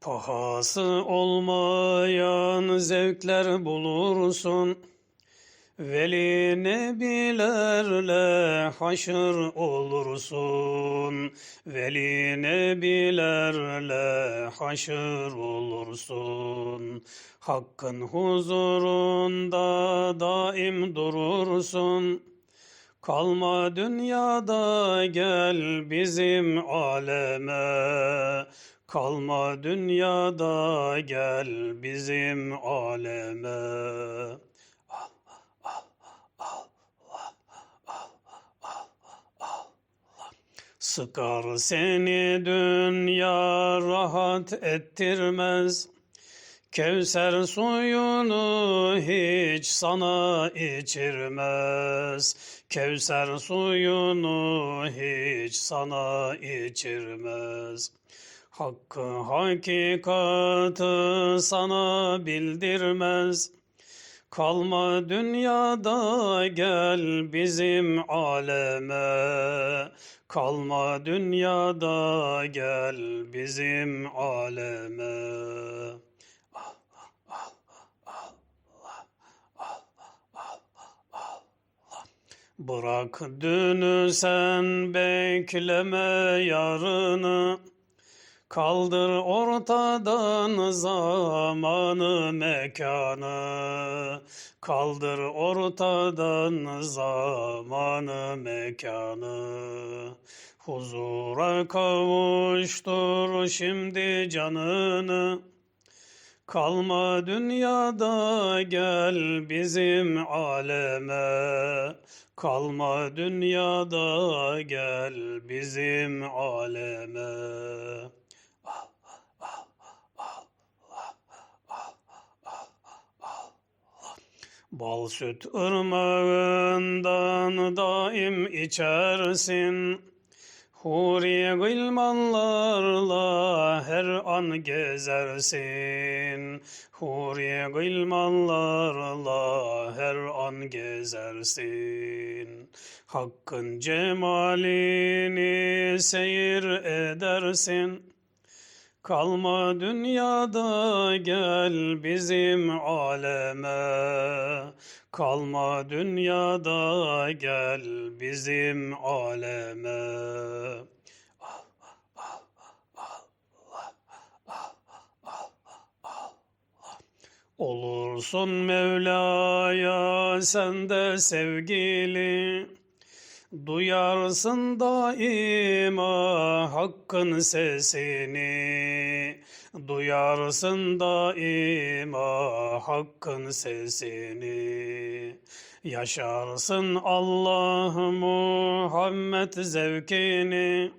Pahası olmayan zevkler bulursun. Veli nebilerle haşır olursun. Veli nebilerle haşır olursun. Hakkın huzurunda daim durursun. Kalma dünyada gel bizim aleme. Kalma dünyada gel bizim aleme. Sıkar seni dünya rahat ettirmez. Kevser suyunu hiç sana içirmez. Kevser suyunu hiç sana içirmez. Hakkı hakikatı sana bildirmez. Kalma dünyada gel bizim aleme. Kalma dünyada gel bizim aleme. Bırak dünü sen bekleme yarını. Kaldır ortadan zamanı mekanı. Kaldır ortadan zamanı mekanı. Huzura kavuştur şimdi canını. Kalma dünyada gel bizim aleme. Kalma dünyada gel bizim aleme. Bal süt ırmağından daim içersin. Huri gılmanlarla her an gezersin. Huri gılmanlarla her an gezersin. Hakkın cemalini seyir edersin. Kalma dünyada gel bizim aleme. Kalma dünyada gel bizim aleme. Olursun Mevla'ya sen de sevgili. Duyarsın daima hakkın sesini. Duyarsın daima hakkın sesini. Yaşarsın Allah Muhammed zevkini.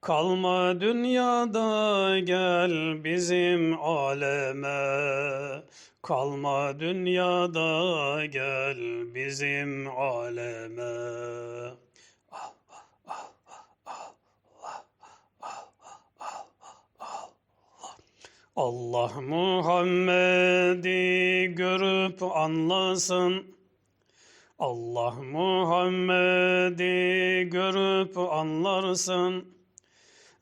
Kalma dünyada gel bizim aleme. Kalma dünyada gel bizim aleme. Allah Muhammed'i görüp anlasın. Allah Muhammed'i görüp anlarsın.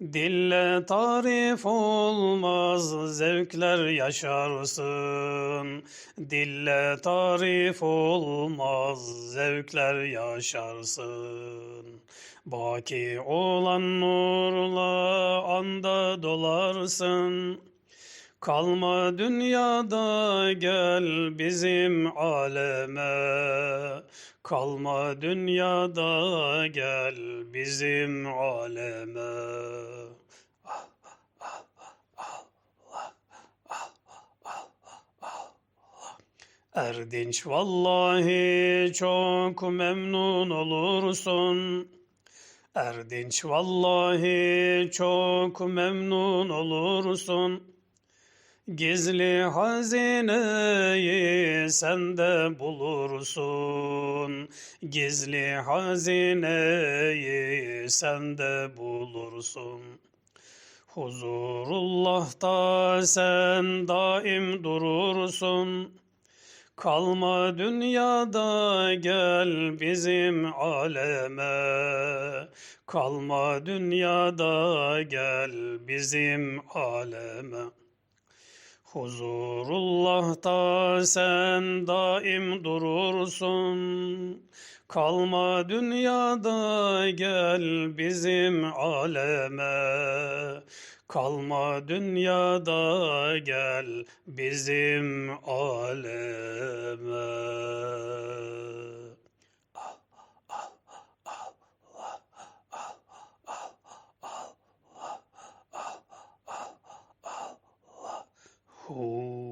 Dille tarif olmaz zevkler yaşarsın. Dille tarif olmaz zevkler yaşarsın. Baki olan nurla anda dolarsın. Kalma dünyada gel bizim aleme. Kalma dünyada gel bizim aleme. Erdinç vallahi çok memnun olursun. Erdinç vallahi çok memnun olursun. Gizli hazineyi sende bulursun. Gizli hazineyi sende bulursun. Huzurullah'ta sen daim durursun. Kalma dünyada gel bizim aleme. Kalma dünyada gel bizim aleme. Huzurullah'ta sen daim durursun. Kalma dünyada gel bizim aleme. Kalma dünyada gel bizim aleme. cool.